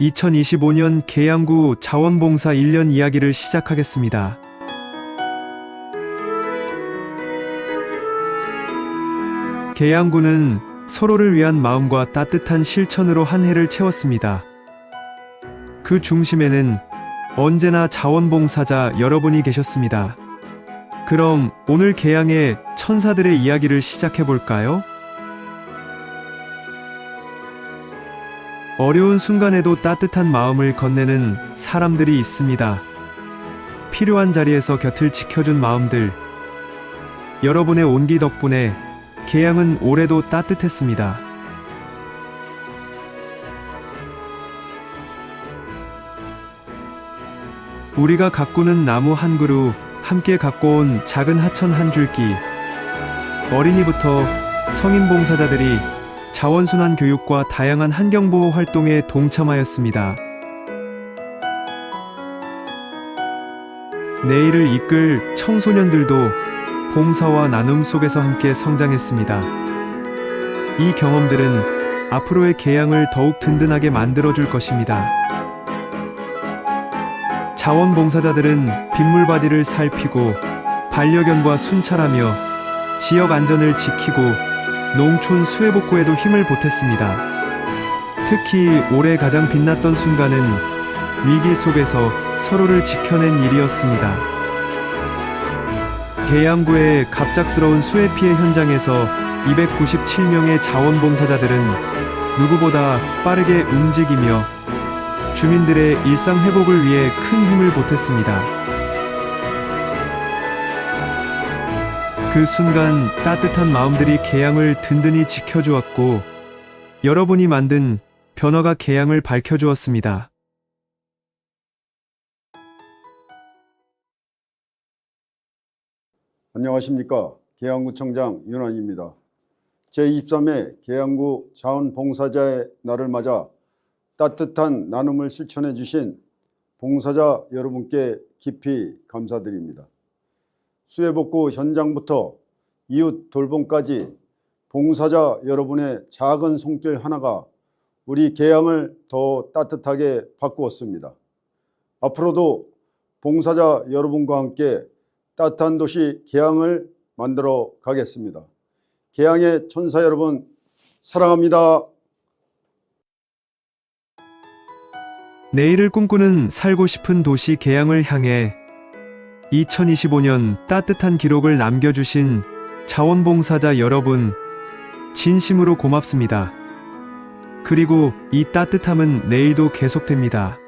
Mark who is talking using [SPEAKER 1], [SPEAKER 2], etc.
[SPEAKER 1] 2025년 계양구 자원봉사 1년 이야기를 시작하겠습니다. 계양구는 서로를 위한 마음과 따뜻한 실천으로 한 해를 채웠습니다. 그 중심에는 언제나 자원봉사자 여러분이 계셨습니다. 그럼 오늘 계양의 천사들의 이야기를 시작해 볼까요? 어려운 순간에도 따뜻한 마음을 건네는 사람들이 있습니다. 필요한 자리에서 곁을 지켜준 마음들. 여러분의 온기 덕분에 계양은 올해도 따뜻했습니다. 우리가 가꾸는 나무 한 그루, 함께 갖고 온 작은 하천 한 줄기. 어린이부터 성인 봉사자들이 자원순환 교육과 다양한 환경보호 활동에 동참하였습니다. 내일을 이끌 청소년들도 봉사와 나눔 속에서 함께 성장했습니다. 이 경험들은 앞으로의 개양을 더욱 든든하게 만들어줄 것입니다. 자원봉사자들은 빗물바디를 살피고 반려견과 순찰하며 지역 안전을 지키고 농촌 수해복구에도 힘을 보탰습니다. 특히 올해 가장 빛났던 순간은 위기 속에서 서로를 지켜낸 일이었습니다. 계양구의 갑작스러운 수해 피해 현장에서 297명의 자원봉사자들은 누구보다 빠르게 움직이며 주민들의 일상 회복을 위해 큰 힘을 보탰습니다. 그 순간 따뜻한 마음들이 개양을 든든히 지켜주었고 여러분이 만든 변화가 개양을 밝혀주었습니다.
[SPEAKER 2] 안녕하십니까. 계양구청장 윤환입니다. 제23회 계양구 자원봉사자의 날을 맞아 따뜻한 나눔을 실천해 주신 봉사자 여러분께 깊이 감사드립니다. 수해복구 현장부터 이웃 돌봄까지 봉사자 여러분의 작은 손길 하나가 우리 계양을 더 따뜻하게 바꾸었습니다. 앞으로도 봉사자 여러분과 함께 따뜻한 도시 계양을 만들어 가겠습니다. 계양의 천사 여러분 사랑합니다.
[SPEAKER 1] 내일을 꿈꾸는 살고 싶은 도시 개양을 향해 2025년 따뜻한 기록을 남겨주신 자원봉사자 여러분, 진심으로 고맙습니다. 그리고 이 따뜻함은 내일도 계속됩니다.